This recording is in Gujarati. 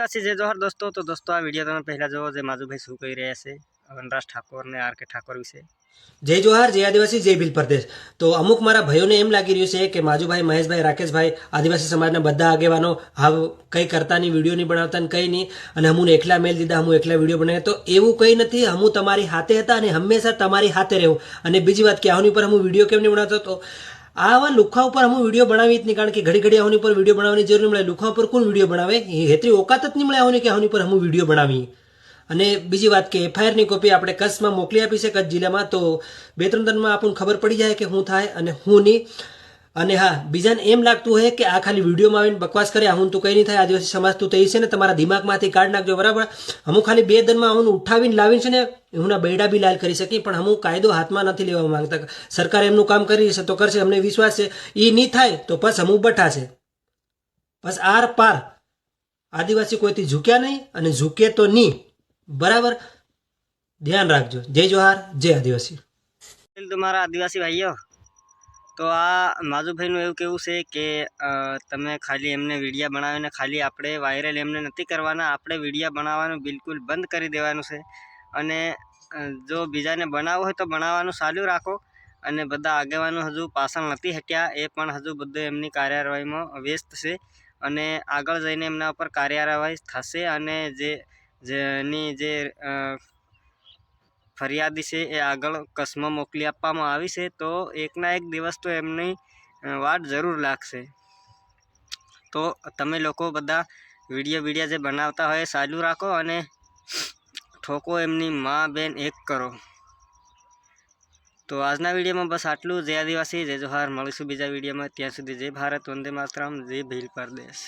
આદિવાસી જે જોહર દોસ્તો તો દોસ્તો આ વીડિયો તમે પહેલાં જોવો જે માજુભાઈ શું કહી રહ્યા છે વનરાજ ઠાકોર ને આર કે ઠાકોર વિશે જય જોહાર જય આદિવાસી જય ભીલ પ્રદેશ તો અમુક મારા ભાઈઓને એમ લાગી રહ્યું છે કે માજુભાઈ મહેશભાઈ રાકેશભાઈ આદિવાસી સમાજના બધા આગેવાનો, હાવ કંઈ કરતા નહીં વીડિયો નહીં બનાવતા કંઈ નહીં, અને હમું એકલા મેલ દીધા હું એકલા વીડિયો બનાવ્યા. તો એવું કંઈ નથી, હમું તમારી હાથે હતા અને હંમેશા તમારી હાથે રહેવું. અને બીજી વાત કે આની ઉપર હું વીડિયો કેમ નહીં બનાવતો તો આવા લુખા ઉપર હું વીડિયો બનાવી જ નહીં, કારણ કે ઘડી ઘડી આની પર વીડિયો બનાવવાની જરૂર નહીં મળે. લુખા ઉપર કોણ વીડિયો બનાવે? હેતરી ઓકાત જ નહીં મળે આવું કે આની પર હું વીડિયો બનાવી અને બીજી વાત કે એફઆઈઆરની કોપી આપણે કચ્છમાં મોકલી આપી છે, કચ્છ જિલ્લામાં. તો બે ત્રણ દિનમાં આપણને ખબર પડી જાય કે હું થાય અને હું નહીં. અને હા, બીજાને એમ લાગતું હોય કે આ ખાલી વિડીયોમાં આવીને બકવાસ કરે હું તું કંઈ નહીં થાય, આદિવાસી સમાજ તું થઈ છે ને, તમારા દિમાગમાંથી કાઢ નાખજો, બરાબર? હું ખાલી બે દિનમાં હું ઉઠાવીને લાવીને છે ને હું બૈડા બી લાલ કરી શકી પણ હું કાયદો હાથમાં નથી લેવા માંગતા. સરકાર એમનું કામ કરી છે, તો કરશે, અમને વિશ્વાસ છે. એ નહીં થાય, તો બસ હમું બઠા છે. બસ આર પાર. આદિવાસી કોઈથી ઝૂક્યા નહીં અને ઝૂકે તો નહીં. બરાબર? ધ્યાન રાખજો. જય જોહાર, જય આદિવાસી. તમારા આદિવાસી ભાઈઓ. તો આ માધુભાઈનું એવું કેવું છે કે તમે ખાલી એમને વિડીયા બનાવીને ખાલી આપણે વાયરલ એમને નથી કરવાના, આપણે વિડીયા બનાવવાનું બિલકુલ બંધ કરી દેવાનું છે. અને જો બીજાને બનાવવું હોય તો બનાવવાનું ચાલુ રાખો. અને બધા આગેવાનો હજુ પાછળ નથી હટ્યા, એ પણ હજુ બધું એમની કાર્યવાહીમાં વ્યસ્ત છે. અને આગળ જઈને એમના ઉપર કાર્યવાહી થશે અને જે, જેની જે ફરિયાદી છે, એ આગળ કસમાં મોકલી આપવામાં આવી છે, તો એકના એક દિવસ તો એમની વાટ જરૂર લાગશે. તો તમે લોકો બધા વીડિયો વિડીયા જે બનાવતા હોય એ ચાલુ રાખો અને ઠોકો એમની મા બેન એક કરો. તો આજના વિડીયોમાં બસ આટલું. જય આદિવાસી, જય જોહાર મળીશું બીજા વિડીયોમાં. ત્યાં સુધી જય ભારત, વંદે માતરમ, જય ભીલ પરદેશ.